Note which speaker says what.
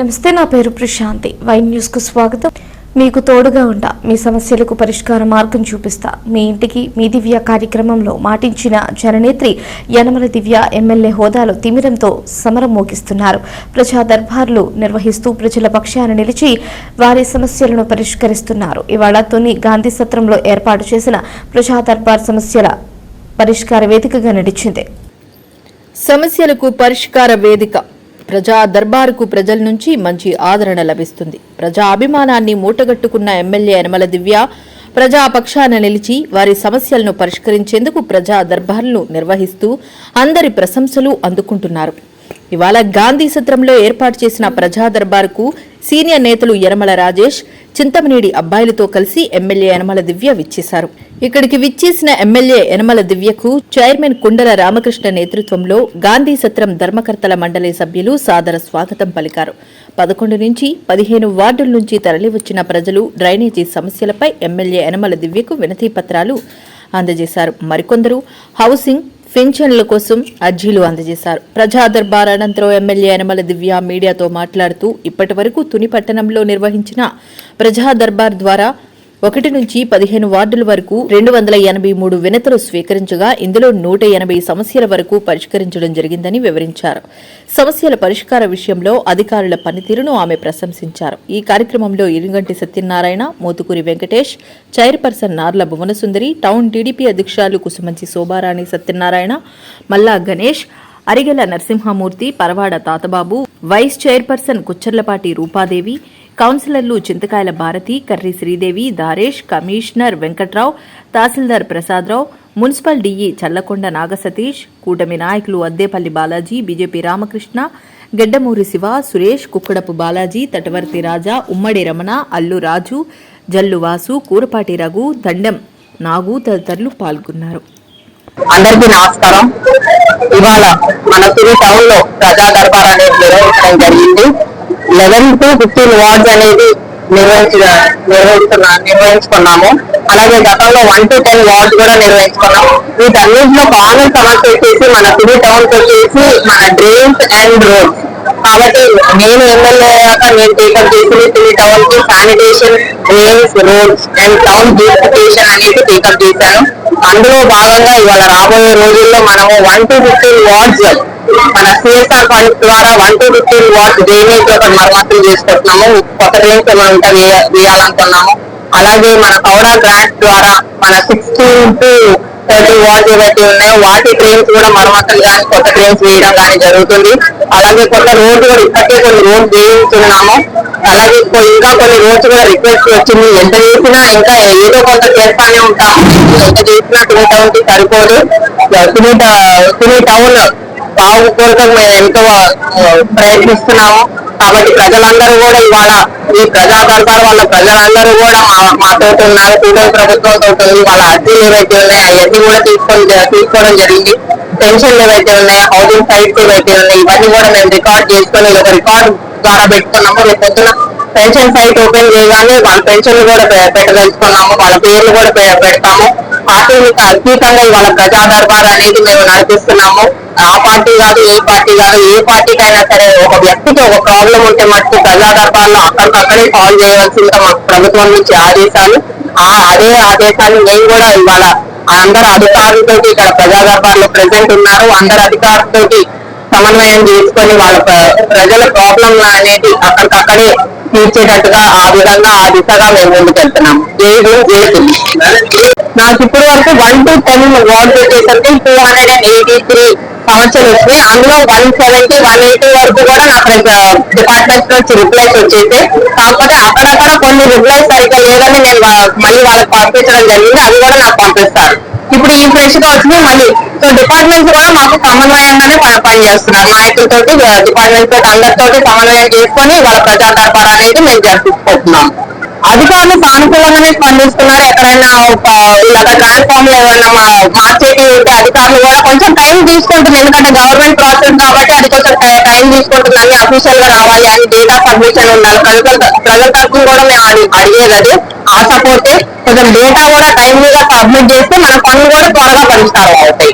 Speaker 1: నమస్తే నా పేరు ప్రశాంతి. వైన్ న్యూస్కు స్వాగతం. మీకు తోడుగా ఉంటా మీ సమస్యలకు పరిష్కార మార్గం చూపిస్తా. మీ ఇంటికి మీ దివ్య కార్యక్రమంలో మాటించిన జననేత్రి యనమల దివ్య ఎమ్మెల్యే హోదాలో తిమిరంతో సమరం మోగిస్తున్నారు. ప్రజా దర్బార్లు నిర్వహిస్తూ ప్రజల పక్షాన నిలిచి వారి సమస్యలను పరిష్కరిస్తున్నారు. ఇవాళ తొని గాంధీ సత్రంలో ఏర్పాటు చేసిన ప్రజా దర్బార్ సమస్యల పరిష్కార వేదికగా నడిచింది.
Speaker 2: సమస్యలకు పరిష్కార వేదిక. ప్రజా దర్బారుకు ప్రజల నుంచి మంచి ఆదరణ లభిస్తుంది. ప్రజా అభిమానాన్ని మూటగట్టుకున్న ఎమ్మెల్యే యనమల దివ్య ప్రజాపక్షాన నిలిచి వారి సమస్యలను పరిష్కరించేందుకు ప్రజా దర్బార్లు నిర్వహిస్తూ అందరి ప్రశంసలు అందుకుంటున్నారు. ఇవాళ గాంధీ సత్రంలో ఏర్పాటు చేసిన ప్రజా దర్బారుకు సీనియర్ నేతలు యనమల రాజేష్ చింతమనేడి అబ్బాయిలతో కలిసి ఎమ్మెల్యే యనమల దివ్య విచ్చేశారు. ఇక్కడికి విచ్చేసిన ఎమ్మెల్యే యనమల దివ్యకు చైర్మన్ కుండల రామకృష్ణ నేతృత్వంలో గాంధీ సత్రం ధర్మకర్తల మండలి సభ్యులు సాదర స్వాగతం పలికారు. పదకొండు నుంచి పదిహేను వార్డుల నుంచి తరలివచ్చిన ప్రజలు డ్రైనేజీ సమస్యలపై ఎమ్మెల్యే యనమల దివ్యకు వినతి పత్రాలు అందజేశారు. మరికొందరు హౌసింగ్ పింఛన్ల కోసం అర్జీలు అందజేశారు. ప్రజా దర్బార్ అనంతరం ఎమ్మెల్యే యనమల దివ్య మీడియాతో మాట్లాడుతూ ఇప్పటి వరకు తుని పట్టణంలో నిర్వహించిన ప్రజా దర్బార్ ద్వారా ఒకటి నుంచి పదిహేను వార్డుల వరకు రెండు వందల ఎనభై మూడు వినతులు స్వీకరించగా ఇందులో నూట ఎనభై సమస్యల వరకు పరిష్కరించడం జరిగిందని వివరించారు. సమస్యల పరిష్కార విషయంలో అధికారుల పనితీరును ఆమె ప్రశంసించారు. ఈ కార్యక్రమంలో Iruganti Satyanarayana Mothukuri Venkatesh chairperson Narla Bhuvanasundari town TDP అధ్యక్షులు కుసుమంచి శోభారాణి సత్యనారాయణ మల్లా గణేష్ అరిగెల నరసింహమూర్తి పరవాడ తాతబాబు వైస్ చైర్పర్సన్ కుచ్చర్లపాటి రూపాదేవి కౌన్సిలర్లు చింతకాయల భారతి కర్రి శ్రీదేవి దారేష్ కమిషనర్ వెంకట్రావు తహసీల్దార్ ప్రసాదరావు మున్సిపల్ డీఈ చల్లకొండ నాగసతీష్ కూటమి నాయకులు అద్దేపల్లి బాలాజీ బీజేపీ రామకృష్ణ గెడ్డమూరి శివ సురేష్ కుక్కడపు బాలాజీ తటవర్తి రాజా ఉమ్మడి రమణ అల్లు రాజు జల్లు వాసు కూరపాటి రఘు దండం నాగు తదితరులు పాల్గొన్నారు.
Speaker 3: అందరికీ నమస్కారం. ఇవాళ మన సిరి టౌన్లో ప్రజా దర్బార్ అనేది నిర్వహించడం జరిగింది. లెవెన్ టు ఫిఫ్టీన్ వార్డ్స్ అనేది నిర్వహించిన నిర్వహిస్తున్నా నిర్వహించుకున్నాము. అలాగే గతంలో వన్ టు టెన్ వార్డ్స్ కూడా నిర్వహించుకున్నాము వీటన్నింటిలో కామన్ సమస్య వచ్చేసి మన సిటీ టౌన్స్ వచ్చేసి మన డ్రైన్స్ అండ్ రోడ్స్. కాబట్టి నేను ఎమ్మెల్యే అయ్యాక నేను టేకప్ చేసింది తిని టౌన్కి sanitation drains roads and town beautification అనేది టేకప్ చేశాను అందులో భాగంగా ఇవాళ రాబోయే రోజుల్లో మనము వన్ టు ఫిఫ్టీన్ వార్డ్స్ మన సిఎస్ఆర్ ఫండ్స్ ద్వారా one to fifteen wards drainage ఒక మరమ్మతులు చేసుకుంటున్నాము కొత్త డ్రైన్స్ ఏమైనా ఉంటే వేయాలనుకున్నాము అలాగే మన పౌడా గ్రాంట్ ద్వారా మన సిక్స్టీన్ టు థర్టీ వార్డ్స్ ఏవైతే ఉన్నాయో వాటి ట్రైన్స్ కూడా మరమ్మతులు కానీ కొత్త ట్రైన్స్ వేయడం కానీ జరుగుతుంది. అలాగే కొత్త రోడ్డు కూడా ఇప్పటికే కొన్ని రోడ్స్ వేయించున్నాము అలాగే ఇంకా కొన్ని రోడ్స్ కూడా రిక్వెస్ట్ వచ్చింది. ఎంత చేసినా ఇంకా ఏదో కొంత చేస్తానే ఉంటాము ఎంత చేసినా తుని టౌన్కి సరిపోదు. తుని ట- టౌన్ బాగు కొరకు మేము ఎంతో ప్రయత్నిస్తున్నాము. కాబట్టి ప్రజలందరూ కూడా ఇవాళ ఈ ప్రజా దర్బార్ వల్ల ప్రజలందరూ కూడా మా మాతో ఉన్నారు. కూటమి ప్రభుత్వంతో ఉంది వాళ్ళ అర్జీలు ఏవైతే ఉన్నాయో అవన్నీ కూడా తీసుకొని తీసుకోవడం జరిగింది. పెన్షన్లు ఏవైతే ఉన్నాయో హౌసింగ్ సైట్స్ ఏవైతే ఉన్నాయో ఇవన్నీ కూడా మేము రికార్డ్ చేసుకొని ఒక రికార్డ్ ద్వారా పెట్టుకున్నాము. రేపు పొద్దున పెన్షన్ సైట్ ఓపెన్ చేయగానే వాళ్ళ పెన్షన్లు కూడా పెట్టదలుచుకున్నాము వాళ్ళ పేర్లు కూడా పెడతాము. పార్టీలకు అతీతంగా ఇవాళ ప్రజా దర్బార్ అనేది మేము నడిపిస్తున్నాము. ఆ పార్టీ కాదు ఈ పార్టీ కాదు ఏ పార్టీకైనా సరే ఒక వ్యక్తికి ఒక ప్రాబ్లం ఉంటే మటుకు ప్రజా దర్బార్లో అక్కడికక్కడే సాల్వ్ చేయవలసిందిగా మాకు ప్రభుత్వం నుంచి ఆదేశాలు. ఆ అదే ఆదేశాన్ని మేము కూడా ఇవాళ అందరు అధికారులతోటి ఇక్కడ ప్రజా ప్రజెంట్ ఉన్నారు. అందరు అధికారులతోటి సమన్వయం చేసుకొని వాళ్ళ ప్రజల ప్రాబ్లం అనేది అక్కడికక్కడే తీర్చేటట్టుగా ఆ విధంగా ఆ దిశగా మేము ముందుకెళ్తున్నాం జై భీమ్, నాకు ఇప్పటి వరకు వన్ టు టెన్ వార్డ్ వచ్చేసరికి two hundred and eighty three సంవత్సరం వచ్చినాయి అందులో వన్ సెవెంటీ వన్ ఎయిటీ వరకు కూడా నాకు డిపార్ట్మెంట్ నుంచి రిప్లైస్ వచ్చేసాయి కాకపోతే అక్కడక్కడ కొన్ని రిప్లైస్ సరిగ్గా లేదని నేను మళ్ళీ వాళ్ళకి పంపించడం జరిగింది. అది కూడా నాకు పంపిస్తారు. ఇప్పుడు ఈ ఫ్రెష్గా వచ్చింది మళ్ళీ సో డిపార్ట్మెంట్స్ కూడా మాకు సమన్వయంగానే పనిచేస్తున్నారు. నాయకులతోటి డిపార్ట్మెంట్ తోటి అందరితోటి సమన్వయం చేసుకొని వాళ్ళ ప్రజా అనేది మేము జరిపించుకుంటున్నాం అధికారులు సానుకూలంగానే స్పందిస్తున్నారు. ఎక్కడైనా ఒక ఇలాగ ట్రాన్స్ఫార్మ్లో ఏమైనా మార్చేటి ఉంటే అధికారులు కూడా కొంచెం టైం తీసుకుంటుంది. ఎందుకంటే గవర్నమెంట్ ప్రాసెస్ కాబట్టి అది కొంచెం టైం తీసుకుంటుందని అఫీషియల్గా రావాలి అని డేటా సబ్మిషన్ ఉండాలి. ప్రజల ప్రజల తరఫున కూడా మేము అడిగేది అది. ఆ సపోర్టే కొంచెం డేటా కూడా టైంలీగా సబ్మిట్ చేస్తే మన పనులు కూడా త్వరగా పరిష్కారం అవుతాయి